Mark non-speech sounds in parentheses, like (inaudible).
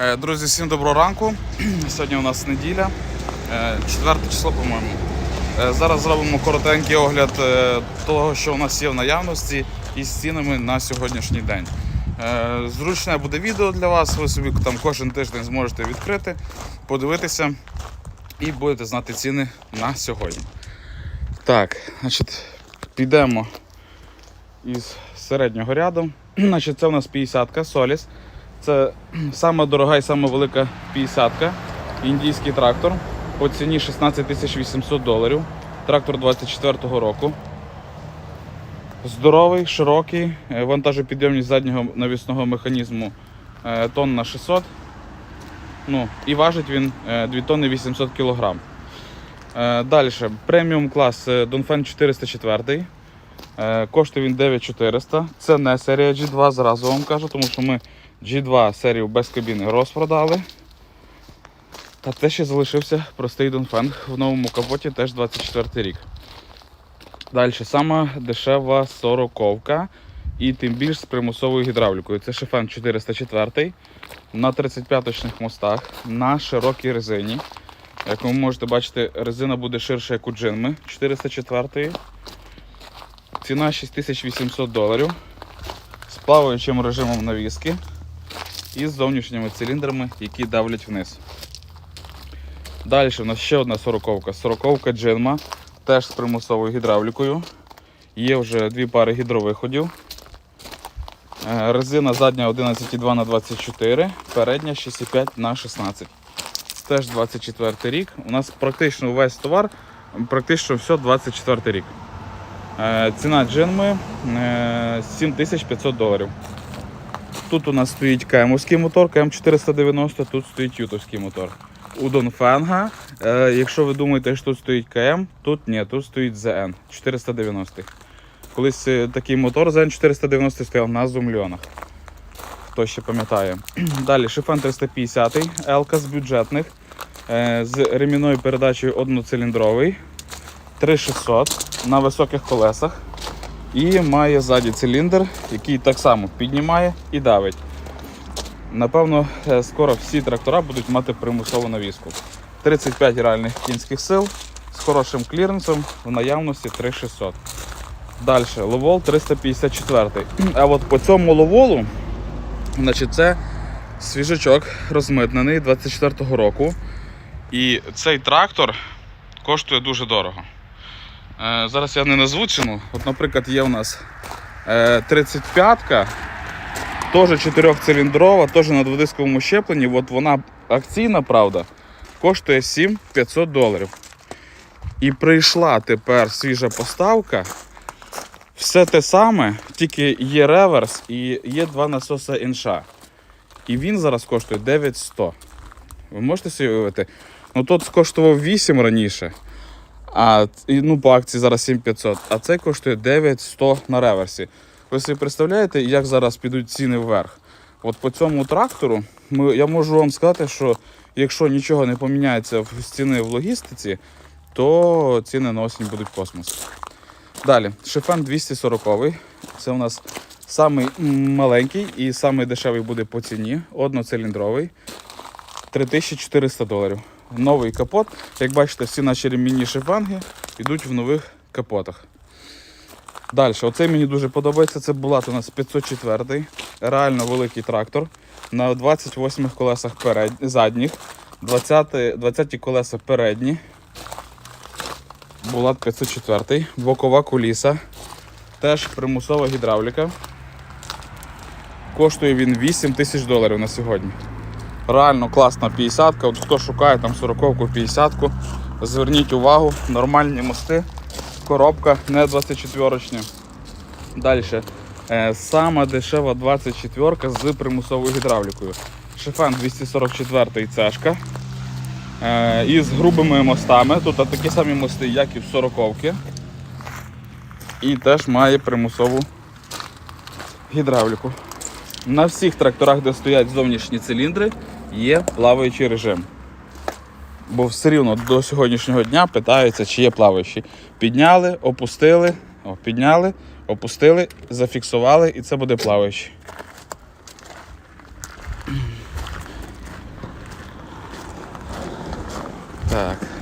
Е, Друзі, всім доброго ранку. (clears throat) Сьогодні у нас неділя, 4 число, по-моєму. Е, Зараз зробимо коротенький огляд е, того, що у нас є в наявності із цінами на сьогоднішній день. Е, Зручне буде відео для вас, ви собі там кожен тиждень зможете відкрити, подивитися і будете знати ціни на сьогодні. Так, значить, підемо із середнього ряду. (clears throat) Значить, це у нас 50-ка Solis. Це сама дорога і сама велика 50-ка. Індійський трактор по ціні 16 800 доларів. Трактор 24-го року. Здоровий, широкий, е, вантажопідйомність заднього навісного механізму е, тонн на 600. Ну, і важить він е, 2 тонни 800 кг. Далі, преміум клас е, Донфен 404. Е, Коштує він 9400. Це не серія G2, зразу вам кажу, тому що ми G2 серію без кабіни розпродали. Та те ще залишився простий Донфенг в новому капоті, теж 24 рік. Далі, сама дешева 40 і тим більш з примусовою гідравлікою. Це Шефен 404 на 35-точних мостах на широкій резині. Як ви можете бачити, резина буде ширша, як у джинми 404 Ціна 6800 доларів з плаваючим режимом навіски і з зовнішніми циліндрами, які давлять вниз. Далі у нас ще одна сороковка. Сороковка Джинма, теж з примусовою гідравлікою. Є вже дві пари гідровиходів. Е, Резина задня 11,2 на 24, передня 6,5 на 16. Це теж 24 рік. У нас практично весь товар, практично все 24 рік. Е, Ціна джинми е, 7500 доларів. Тут у нас стоїть кемовський мотор, КМ490, тут стоїть ютовський мотор. У Донфенга, е, якщо ви думаєте, що тут стоїть КМ, тут ні, тут стоїть ЗН 490. Колись е, такий мотор ЗН 490 стояв на зумльонах. Хто ще пам'ятає. (clears throat) Далі шифен 350 Елка з бюджетних е, з ремінною передачею одноциліндровий. 3600 на високих колесах. І має ззаді циліндр, який так само піднімає і давить. Напевно, е, скоро всі трактора будуть мати примусову навіску. 35 реальних кінських сил з хорошим кліренсом в наявності 3600. Далі, ловол 354. (clears throat) А от по цьому ловолу, значить, це свіжачок розмитнений 24-го року. І цей трактор коштує дуже дорого. Е, Зараз я не назву ціну. От, наприклад, є у нас е, 35-ка, теж 4-циліндрова, теж на дводисковому щепленні. От вона акційна, правда, коштує 7500 доларів. І прийшла тепер свіжа поставка. Все те саме, тільки є реверс і є два насоси інша. І він зараз коштує 9100. Ви можете собі уявити? Ну тут коштував 8 раніше. А ну, по акції зараз 7500, а цей коштує 9100 на реверсі. Ви собі представляєте, як зараз підуть ціни вверх? От по цьому трактору ми, я можу вам сказати, що якщо нічого не поміняється в ціни в логістиці, то ціни на осінь будуть космос. Далі, шифен 240 Це у нас самий маленький і самий дешевий буде по ціні. Одноциліндровий. 3400 доларів. Новий капот. Як бачите, всі наші ремінні шифанги йдуть в нових капотах. Далі, оцей мені дуже подобається. Це Булат у нас 504 Реально великий трактор. На 28 колесах перед... задніх, 20, 20 колеса передні. Булат 504 Бокова куліса. Теж примусова гідравліка. Коштує він 8 тисяч доларів на сьогодні. Реально класна 50-ка. От хто шукає там 40-ку, 50-ку, зверніть увагу, нормальні мости, коробка, не 24-річні. Далі. Е, сама дешева 24 ка з примусовою гідравлікою. Шифен 244 цешка. Е, із грубими мостами. Тут такі самі мости, як і в 40-ки. І теж має примусову гідравліку. На всіх тракторах, де стоять зовнішні циліндри, є плаваючий режим. Бо все рівно до сьогоднішнього дня питаються, чи є плаваючий. Підняли, опустили, о, підняли, опустили, зафіксували і це буде плаваючий. Так.